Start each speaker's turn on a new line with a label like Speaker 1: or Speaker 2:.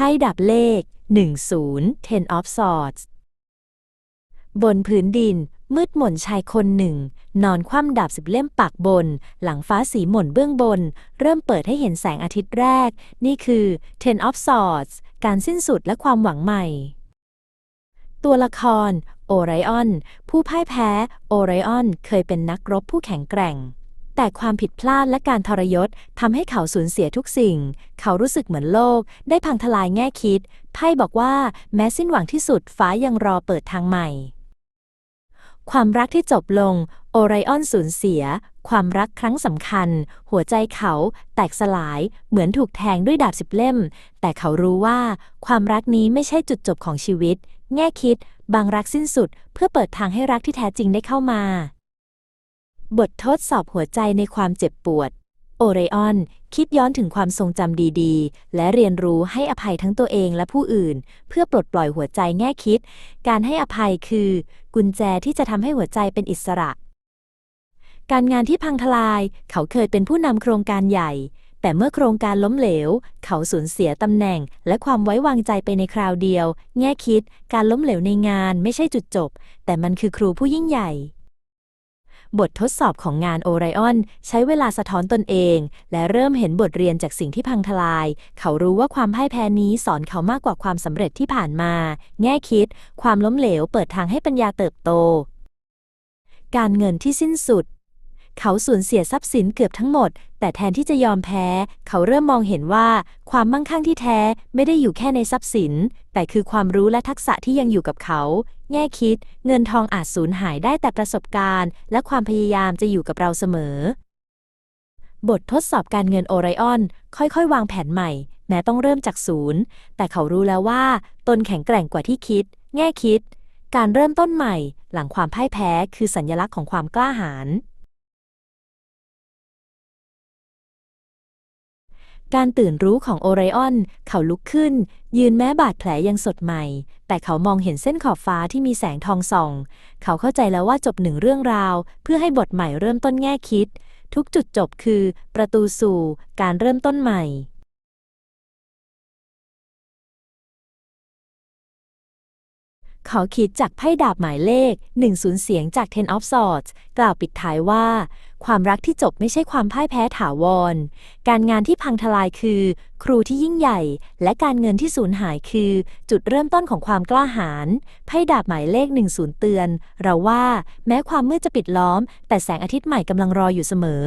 Speaker 1: พ่ดับเลข 10 Ten of Swords บนพื้นดิน มืดหม่นชายคนหนึ่ง นอนคว่ำดาบสิบเล่มปากบน หลังฟ้าสีหม่นเบื้องบน เริ่มเปิดให้เห็นแสงอาทิตย์แรก นี่คือ Ten of Swords การสิ้นสุดและความหวังใหม่ ตัวละคร โอไรออน ผู้พ่ายแพ้ โอไรออน เคยเป็นนักรบผู้แข็งแกร่ง แต่ความผิดพลาดและการทรยศทำให้เขาสูญเสียทุกสิ่ง เขารู้สึกเหมือนโลก ได้พังทลายแง่คิด ไพ่บอกว่าแม้สิ้นหวังที่สุดฟ้ายังรอเปิดทางใหม่ ความรักที่จบลง โอไรออนสูญเสีย ความรักครั้งสำคัญ หัวใจเขาแตกสลาย เหมือนถูกแทงด้วยดาบสิบเล่ม แต่เขารู้ว่า ความรักนี้ไม่ใช่จุดจบของชีวิต แง่คิด บางรักสิ้นสุด เพื่อเปิดทางให้รักที่แท้จริงได้เข้ามา บททดสอบหัวใจในความเจ็บปวด โอเรออน คิดย้อนถึงความทรงจำดีๆ และเรียนรู้ให้อภัยทั้งตัวเองและผู้อื่น เพื่อปลดปล่อยหัวใจแง่คิด การให้อภัยคือ กุญแจที่จะทำให้หัวใจเป็นอิสระ การงานที่พังทลาย เขาเคยเป็นผู้นำโครงการใหญ่ แต่เมื่อโครงการล้มเหลว เขาสูญเสียตำแหน่ง และความไว้วางใจไปในคราวเดียว แง่คิด การล้มเหลวในงานไม่ใช่จุดจบ แต่มันคือครูผู้ยิ่งใหญ่ บททดสอบของงานโอไรออนใช้เวลาสะท้อนตนเอง และเริ่มเห็นบทเรียนจากสิ่งที่พังทลาย เขารู้ว่าความพ่ายแพ้นี้สอนเขามากกว่าความสำเร็จที่ผ่านมา แง่คิด ความล้มเหลวเปิดทางให้ปัญญาเติบโต การเงินที่สิ้นสุด เขาสูญเสียทรัพย์สินเกือบทั้งหมด แต่แทนที่จะยอมแพ้ เขาเริ่มมองเห็นว่า ความมั่งคั่งที่แท้ไม่ได้อยู่แค่ในทรัพย์สิน แต่คือความรู้และทักษะที่ยังอยู่กับเขา แง่คิด เงินทองอาจสูญหายได้แต่ประสบการณ์ และความพยายามจะอยู่กับเราเสมอ บททดสอบการเงินโอไรออน ค่อยๆ วางแผนใหม่ แม้ต้องเริ่มจากศูนย์ แต่เขารู้แล้วว่า ตนแข็งแกร่งกว่าที่คิด แง่คิด การเริ่มต้นใหม่ หลังความพ่ายแพ้ คือสัญลักษณ์ของความกล้าหาญ การตื่นรู้ของโอไรออน เขาลุกขึ้น ยืนแม้บาดแผลยังสดใหม่ แต่เขามองเห็นเส้นขอบฟ้าที่มีแสงทองส่อง เขาเข้าใจแล้วว่าจบหนึ่งเรื่องราว เพื่อให้บทใหม่เริ่มต้นแง่คิด ทุกจุดจบคือ ประตูสู่ การเริ่มต้นใหม่ ขอคิดจากไพ่ดาบหมายเลข 10 เสียงจาก Ten of Swords กล่าวปิดท้ายว่า ความรักที่จบไม่ใช่ความพ่ายแพ้ถาวร การงานที่พังทลายคือ ครูที่ยิ่งใหญ่ และการเงินที่สูญหายคือ จุดเริ่มต้นของความกล้าหาญไพ่ดาบหมายเลข 10 เตือน เราว่าแม้ความมืดจะปิดล้อม แต่แสงอาทิตย์ใหม่กำลังรออยู่เสมอ